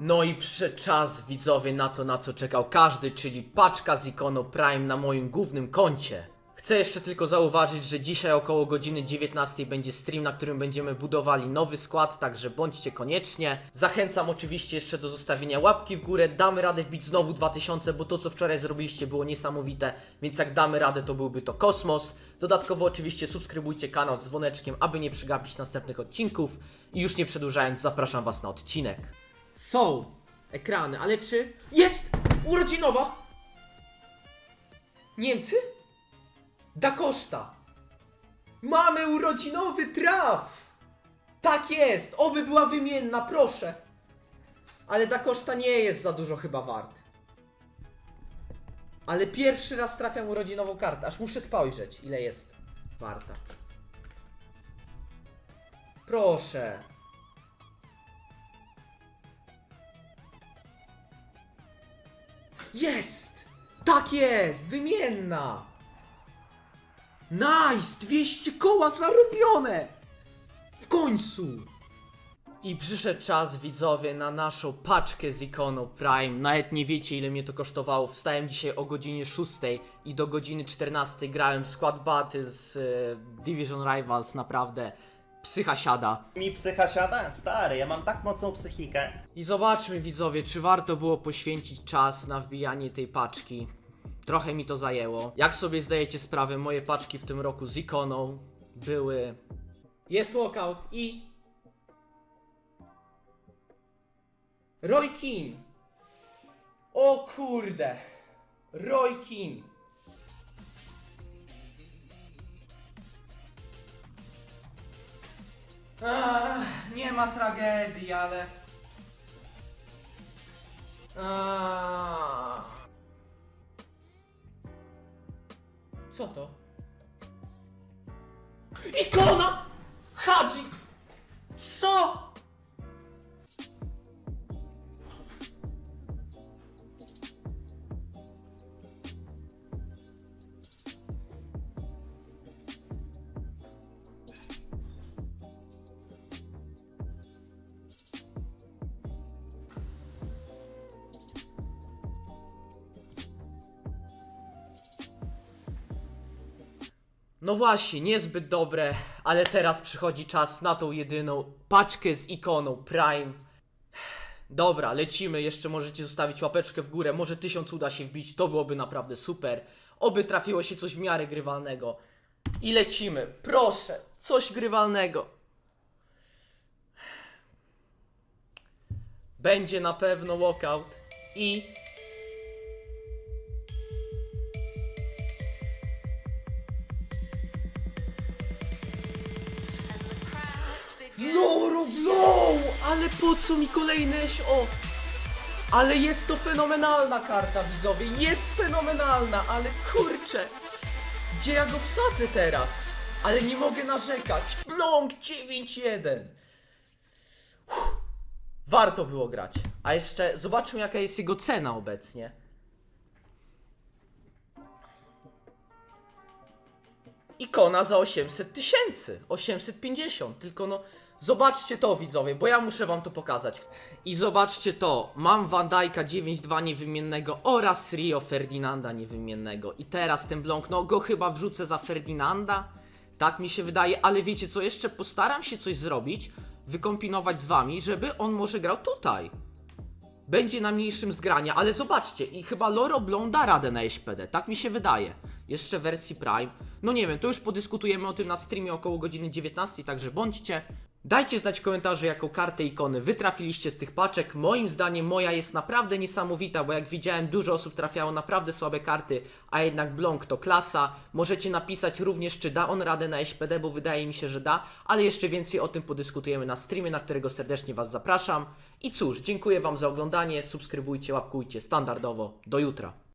No i przyszedł czas, widzowie, na to, na co czekał każdy, czyli paczka z ikoną Prime na moim głównym koncie. Chcę jeszcze tylko zauważyć, że dzisiaj około godziny 19 będzie stream, na którym będziemy budowali nowy skład, także bądźcie koniecznie. Zachęcam oczywiście jeszcze do zostawienia łapki w górę, damy radę wbić znowu 2000, bo to co wczoraj zrobiliście było niesamowite, więc jak damy radę to byłby to kosmos. Dodatkowo oczywiście subskrybujcie kanał z dzwoneczkiem, aby nie przegapić następnych odcinków i już nie przedłużając zapraszam was na odcinek. Są ekrany, ale czy... Jest! Urodzinowa! Niemcy? Da Costa! Mamy urodzinowy traf! Tak jest! Oby była wymienna, proszę! Ale Da Costa nie jest za dużo chyba wart. Ale pierwszy raz trafiam urodzinową kartę, aż muszę spojrzeć, ile jest warta. Proszę. Jest! Tak jest! Wymienna! Nice! 200 koła zarobione! W końcu! I przyszedł czas, widzowie, na naszą paczkę z ikoną Prime. Nawet nie wiecie, ile mnie to kosztowało. Wstałem dzisiaj o godzinie 6 i do godziny 14 grałem w Squad Battles e, Division Rivals. Naprawdę, psycha siada. Mi psycha siada? Stary, ja mam tak mocną psychikę. I zobaczmy, widzowie, czy warto było poświęcić czas na wbijanie tej paczki. Trochę mi to zajęło. Jak sobie zdajecie sprawę, moje paczki w tym roku z ikoną były. Jest walkout i. Roy Keane. O kurde. Roy Keane. Nie ma tragedii, ale. Co to? Ikona! Hadzi! No właśnie, niezbyt dobre, ale teraz przychodzi czas na tą jedyną paczkę z ikoną Prime. Dobra, lecimy, jeszcze możecie zostawić łapeczkę w górę, może tysiąc uda się wbić, to byłoby naprawdę super. Oby trafiło się coś w miarę grywalnego. I lecimy, proszę, coś grywalnego. Będzie na pewno walkout i No robią! Ale po co mi kolejny o? Ale jest to fenomenalna karta, widzowie. Jest fenomenalna, ale kurczę. Gdzie ja go wsadzę teraz? Ale nie mogę narzekać. Bląk 9-1. Uff. Warto było grać. A jeszcze zobaczmy jaka jest jego cena obecnie. ikona za 800 tysięcy, 850, tylko no zobaczcie to widzowie, bo ja muszę wam to pokazać. I zobaczcie to, mam Van Dijk'a 9-2 niewymiennego oraz Rio Ferdinanda niewymiennego. I teraz ten blok, no go chyba wrzucę za Ferdinanda, tak mi się wydaje, ale wiecie co, jeszcze postaram się coś zrobić, wykombinować z wami, żeby on może grał tutaj będzie na mniejszym zgrania, ale zobaczcie, i chyba Loro Blon da radę na SPD, tak mi się wydaje. Jeszcze w wersji Prime. No nie wiem, to już podyskutujemy o tym na streamie około godziny 19, także bądźcie. Dajcie znać w komentarzu, jaką kartę ikony wy trafiliście z tych paczek. Moim zdaniem moja jest naprawdę niesamowita, bo jak widziałem, dużo osób trafiało naprawdę słabe karty, a jednak Blanc to klasa. Możecie napisać również, czy da on radę na SPD, bo wydaje mi się, że da, ale jeszcze więcej o tym podyskutujemy na streamie, na którego serdecznie Was zapraszam. I cóż, dziękuję Wam za oglądanie, subskrybujcie, łapkujcie standardowo. Do jutra.